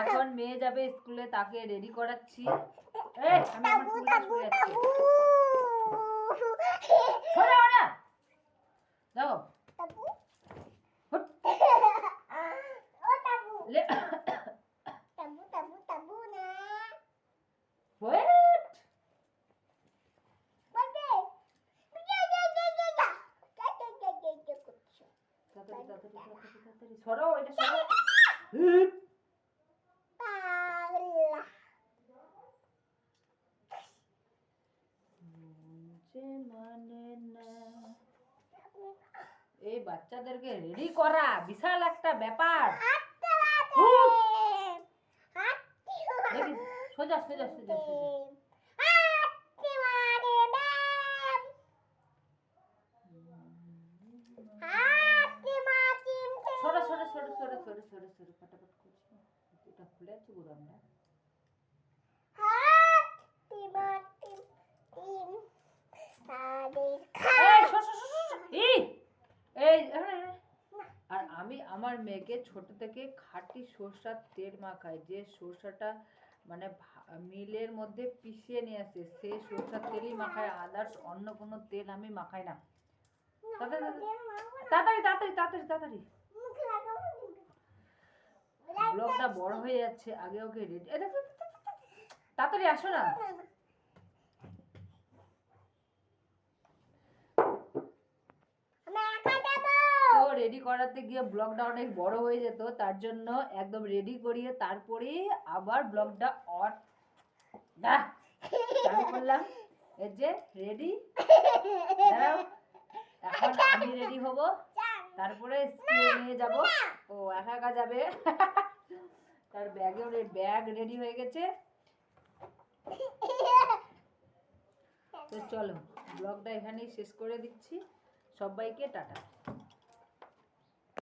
এখন মেয়ে যাবে স্কুলে তাকে রেডি করাচ্ছি। যাও। না। যাও হুট, লে ওয়েট তাড়াতাড়ি তাড়াতাড়ি তাড়াতাড়ি তাড়াতাড়ি সরাও এটা মন না এই বাচ্চাদেরকে রেডি করা বিশাল একটা ব্যাপার। সোজা সোজা সোজা সোজা। সরো সরো সরো সরো সরো সরো সরো ফটাফট করছি। এটা খুলে আছে গুরু আমরা এই সর সর সর, সর, সর। এই এই এখানে, এখানে। আর আমি আমার মেয়েকে ছোট থেকে খাঁটি সরষার তেল মাখাই, যে সরষাটা মানে মিলের মধ্যে পিষিয়ে নিয়ে আসে, সে সরষার তেলই মাখায় আদার্স অন্য কোনো তেল আমি মাখাই না। তাড়াতাড়ি তাড়াতাড়ি তাড়াতাড়ি তাড়াতাড়ি ব্লগটা বড় হয়ে যাচ্ছে, আগে ওকে রেডি তাড়াতাড়ি আসো না তো রেডি করাতে গিয়ে ব্লগটা অনেক বড় হয়ে যেত, তার জন্য একদম রেডি করিয়ে তারপরে আবার ব্লগটা অন চালু করলাম এই যে রেডি এখন আমি রেডি হব, তারপরে নিয়ে যাব, ও একা একা যাবে, তার ব্যাগেও ব্যাগ রেডি হয়ে গেছে। তো চলো ব্লগটা এখানেই শেষ করে দিচ্ছি, সবাইকে টাটা।